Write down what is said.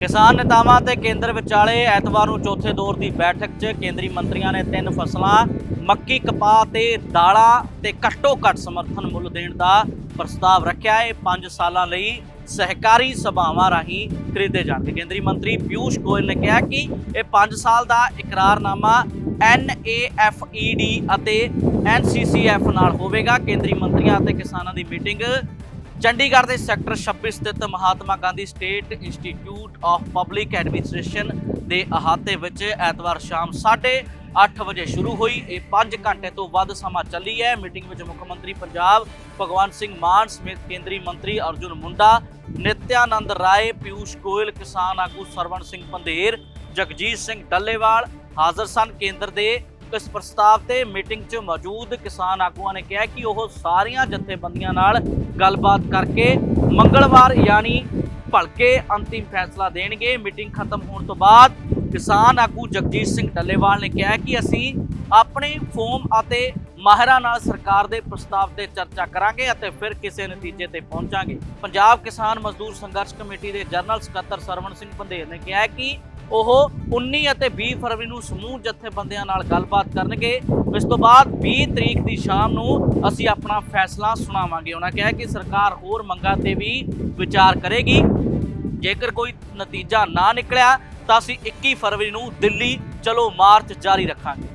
ਕਿਸਾਨ ਨੇਤਾਵਾਂ ਤੇ ਕੇਂਦਰ ਵਿਚਾਲੇ ਐਤਵਾਰ ਨੂੰ ਚੌਥੇ ਦੌਰ ਦੀ ਬੈਠਕ 'ਚ ਕੇਂਦਰੀ ਮੰਤਰੀਆਂ ਨੇ ਤਿੰਨ ਫਸਲਾਂ, ਮੱਕੀ, ਕਪਾਹ ਤੇ ਦਾਲਾਂ ਤੇ ਘੱਟੋ ਘੱਟ ਸਮਰਥਨ ਮੁੱਲ ਦੇਣ ਦਾ ਪ੍ਰਸਤਾਵ ਰੱਖਿਆ ਹੈ। 5 ਸਾਲਾਂ ਲਈ ਸਹਿਕਾਰੀ ਸਭਾਵਾਂ ਰਾਹੀਂ ਖਰੀਦੇ ਜਾਣਗੇ। ਕੇਂਦਰੀ ਮੰਤਰੀ ਪਿਊਸ਼ ਗੋਇਲ ਨੇ ਕਿਹਾ ਕਿ ਇਹ 5 ਸਾਲ ਦਾ ਇਕਰਾਰਨਾਮਾ NAFED ਅਤੇ NCCF ਨਾਲ ਹੋਵੇਗਾ। ਕੇਂਦਰੀ ਮੰਤਰੀਆਂ ਅਤੇ ਕਿਸਾਨਾਂ ਦੀ ਮੀਟਿੰਗ ਚੰਡੀਗੜ੍ਹ ਦੇ ਸੈਕਟਰ 26 ਸਥਿਤ Mahatma Gandhi state institute of public administration ਦੇ ਅਹਾਤੇ ਵਿੱਚ ਐਤਵਾਰ ਸ਼ਾਮ 8:30 ਵਜੇ ਸ਼ੁਰੂ ਹੋਈ। ਇਹ 5 ਘੰਟੇ ਤੋਂ ਵੱਧ ਸਮਾਂ ਚੱਲੀ ਹੈ। ਮੀਟਿੰਗ ਵਿੱਚ ਮੁੱਖ ਮੰਤਰੀ ਪੰਜਾਬ ਭਗਵੰਤ ਸਿੰਘ ਮਾਨ ਸਮੇਤ ਕੇਂਦਰੀ ਮੰਤਰੀ ਅਰਜੁਨ ਮੁੰਡਾ, ਨਿਤਿਆਨੰਦ ਰਾਏ ਪਿਊਸ਼ ਗੋਇਲ, ਕਿਸਾਨ ਆਗੂ ਸਰਵਣ ਸਿੰਘ ਪੰਧੇਰ, ਜਗਜੀਤ ਸਿੰਘ ਡੱਲੇਵਾਲ ਹਾਜ਼ਰ ਸਨ। ਕੇਂਦਰ ਦੇ ਇਸ ਪ੍ਰਸਤਾਵ ਤੇ ਮੀਟਿੰਗ 'ਚ ਮੌਜੂਦ ਕਿਸਾਨ ਆਗੂਆਂ ਨੇ ਕਿਹਾ ਕਿ ਉਹ ਸਾਰੀਆਂ ਜਥੇਬੰਦੀਆਂ ਨਾਲ ਗੱਲਬਾਤ ਕਰਕੇ ਮੰਗਲਵਾਰ ਯਾਨੀ ਭਲਕੇ ਅੰਤਿਮ ਫੈਸਲਾ ਦੇਣਗੇ। ਮੀਟਿੰਗ ਖਤਮ ਹੋਣ ਤੋਂ ਬਾਅਦ ਕਿਸਾਨ ਆਗੂ ਜਗਜੀਤ ਸਿੰਘ ਡੱਲੇਵਾਲ ਨੇ ਕਿਹਾ ਕਿ ਅਸੀਂ ਆਪਣੇ ਫੋਮ ਅਤੇ ਮਾਹਿਰਾਂ ਨਾਲ ਸਰਕਾਰ ਦੇ ਪ੍ਰਸਤਾਵ ਤੇ ਚਰਚਾ ਕਰਾਂਗੇ ਅਤੇ ਫਿਰ ਕਿਸੇ ਨਤੀਜੇ ਤੇ ਪਹੁੰਚਾਂਗੇ। ਪੰਜਾਬ ਕਿਸਾਨ ਮਜ਼ਦੂਰ ਸੰਘਰਸ਼ ਕਮੇਟੀ ਦੇ ਜਨਰਲ ਸਕੱਤਰ ਸਰਵਣ ਸਿੰਘ ਪੰਧੇਰ ਨੇ ਕਿਹਾ ਕਿ ਉਹ 19 ਅਤੇ 20 ਫਰਵਰੀ ਨੂੰ ਸਮੂਹ ਜਥੇਬੰਦੀਆਂ ਨਾਲ ਗੱਲਬਾਤ ਕਰਨਗੇ। ਇਸ ਤੋਂ ਬਾਅਦ 20 ਤਰੀਕ ਦੀ ਸ਼ਾਮ ਨੂੰ ਅਸੀਂ ਆਪਣਾ ਫੈਸਲਾ ਸੁਣਾਵਾਂਗੇ। ਉਹਨਾਂ ਕਿਹਾ ਕਿ ਸਰਕਾਰ ਹੋਰ ਮੰਗਾਂ ਤੇ ਵੀ ਵਿਚਾਰ ਕਰੇਗੀ। ਜੇਕਰ ਕੋਈ ਨਤੀਜਾ ਨਾ ਨਿਕਲਿਆ ਤਾਂ ਅਸੀਂ 21 ਫਰਵਰੀ ਨੂੰ ਦਿੱਲੀ, ਚਲੋ ਮਾਰਚ ਜਾਰੀ ਰੱਖਾਂਗੇ।